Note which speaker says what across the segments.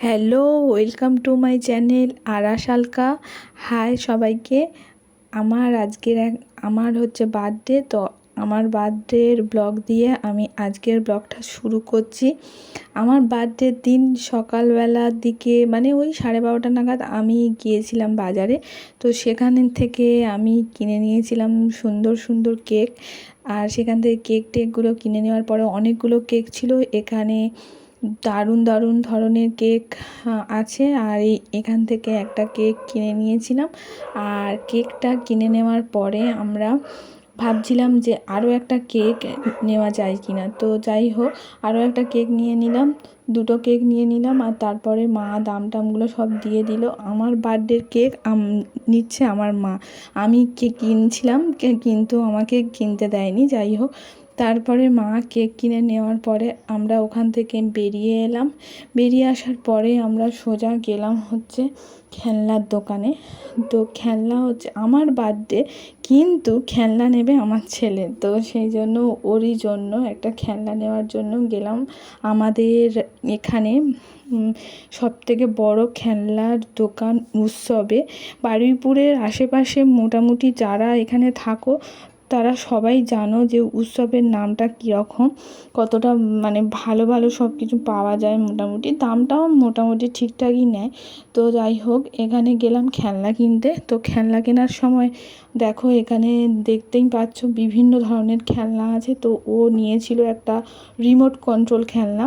Speaker 1: Hello, welcome to my channel আরাস Alka hi সবাইকে। আমার আজকের এক, আমার হচ্ছে বার্থডে, তো আমার বার্থডের ব্লগ দিয়ে আমি আজকের ব্লগটা শুরু করছি। আমার বার্থডের দিন সকালবেলার দিকে মানে ওই সাড়ে বারোটা নাগাদ আমি গিয়েছিলাম বাজারে। তো সেখান থেকে আমি কিনে নিয়েছিলাম সুন্দর সুন্দর কেক। আর সেখান থেকে কেক টেকগুলো কিনে নেওয়ার পরে অনেকগুলো কেক ছিল। এখানে দারুণ দারুণ ধরনের কেক আছে। আর এই, এখান থেকে একটা কেক কিনে নিয়েছিলাম। আর কেকটা কিনে নেওয়ার পরে আমরা ভাবছিলাম যে আরও একটা কেক নেওয়া যায় কি না তো যাই হোক, আরও একটা কেক নিয়ে নিলাম, দুটো কেক নিয়ে নিলাম। আর তারপরে মা দাম টামগুলো সব দিয়ে দিল। আমার বার্থডের কেক নিচ্ছে আমার মা। আমি কেক কিনছিলাম কিন্তু আমাকে কিনতে দেয়নি। যাই হোক তারপরে মা কেক কিনে নেওয়ার পরে আমরা ওখান থেকে বেরিয়ে এলাম। বেরিয়ে আসার পরে আমরা সোজা গেলাম হচ্ছে খেলনার দোকানে। তো খেলনা হচ্ছে আমার বার্থডে কিন্তু খেলনা নেবে আমার ছেলে। তো সেই জন্য, ওরই জন্য একটা খেলনা নেওয়ার জন্য গেলাম। আমাদের এখানে সব থেকে বড় খেলনার দোকান উৎসবে। বারুইপুরের আশেপাশে মোটামুটি যারা এখানে থাকো তারা সবাই জানো যে উৎসবের নামটা কীরকম, কতটা মানে ভালো ভালো সব কিছু পাওয়া যায় মোটামুটি, দামটাও মোটামুটি ঠিকঠাকই নেয়। তো যাই হোক, এখানে গেলাম খেলনা কিনতে। তো খেলনা কেনার সময় দেখো এখানে দেখতেই পাচ্ছ বিভিন্ন ধরনের খেলনা আছে। তো ও নিয়েছিল একটা রিমোট কন্ট্রোল খেলনা।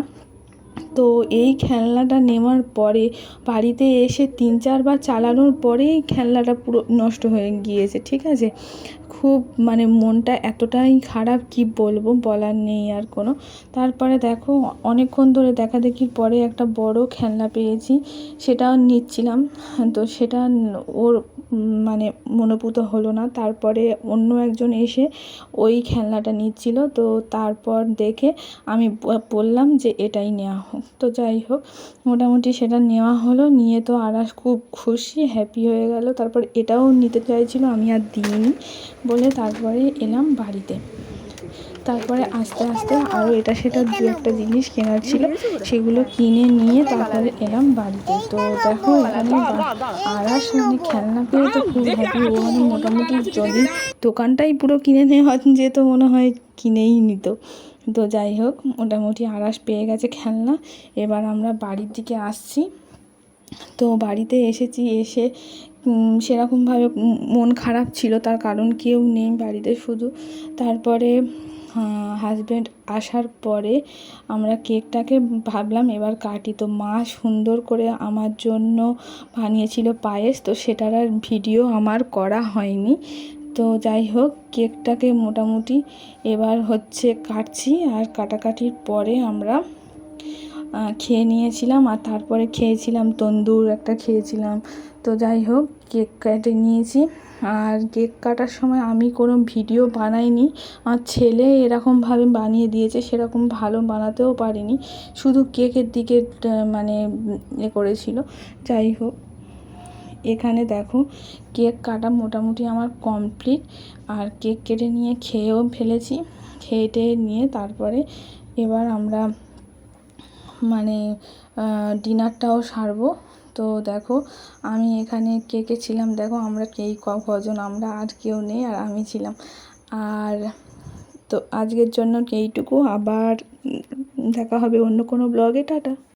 Speaker 1: তো এই খেলনাটা নেওয়ার পরে বাড়িতে এসে তিন চারবার চালানোর পরেই খেলনাটা পুরো নষ্ট হয়ে গিয়েছে, ঠিক আছে? খুব মানে মনটা এতটাই খারাপ, কি বলব বলার নেই আর কোনো। তারপরে দেখো, অনেকক্ষণ ধরে দেখা দেখির পরে একটা বড় খেলনা পেয়েছি, সেটাও নিচ্ছিলাম। তো সেটা ওর মানে মনোপুত হলো না। তারপরে অন্য একজন এসে ওই খেলনাটা নিচ্ছিল। তো তারপর দেখে আমি বললাম যে এটাই নেওয়া হোক। তো যাই হোক, মোটামুটি সেটা নেওয়া হলো। নিয়ে তো আরাস খুব খুশি হ্যাপি হয়ে গেল। তারপর এটাও নিতে চাইছিল, আমি আর দিইনি বলে তারপরে এলাম বাড়িতে। তারপরে আস্তে আস্তে আরও এটা সেটা দু একটা জিনিস কেনার ছিল, সেগুলো কিনে নিয়ে তারপরে এলাম বাড়িতে। তো দেখো, এখানে আরাস মানে খেলনা পেয়ে তো খুব হ্যাপি ও মানে মোটামুটি যদি দোকানটাই পুরো কিনে নেওয়া যেত মনে হয় কিনেই নিত। তো যাই হোক, মোটামুটি আরাস পেয়ে গেছে খেলনা। এবার আমরা বাড়ির দিকে আসছি। তো বাড়িতে এসেছি, এসে সেরকমভাবে মন খারাপ ছিল, তার কারণ কেউ নেই বাড়িতে শুধু। তারপরে হাজব্যান্ড আসার পরে আমরা কেকটাকে ভাবলাম, এবার কাটি। তো মা সুন্দর করে আমার জন্য বানিয়েছিল পায়েস, তো সেটার আর ভিডিও আমার করা হয়নি। তো যাই হোক, কেকটাকে মোটামুটি এবার হচ্ছে কাটছি, আর কাটাকাটির পরে আমরা খেয়ে নিয়েছিলাম আর তারপরে খেয়েছিলাম তন্দুর একটা খেয়েছিলাম। তো যাই হোক, কেক কেটে নিয়েছি। আর কেক কাটার সময় আমি কোনো ভিডিও বানাইনি। আমার ছেলে এরকমভাবে বানিয়ে দিয়েছে, সেরকম ভালো বানাতেও পারিনি। শুধু কেকের দিকে মানে এ করেছিল। যাই হোক, এখানে দেখো, কেক কাটা মোটামুটি আমার কমপ্লিট। আর কেক কেটে নিয়ে খেয়েও ফেলেছি। খেয়ে নিয়ে তারপরে এবার আমরা মানে ডিনারটাও সারবো। তো দেখো, আমি এখানে কে কে ছিলাম? দেখো, আমরা কেই কজন আমরা আর কেউ নেই, আর আমি ছিলাম। আর তো আজকের জন্য এইটুকু। আবার দেখা হবে অন্য কোনো ব্লগে। টাটা।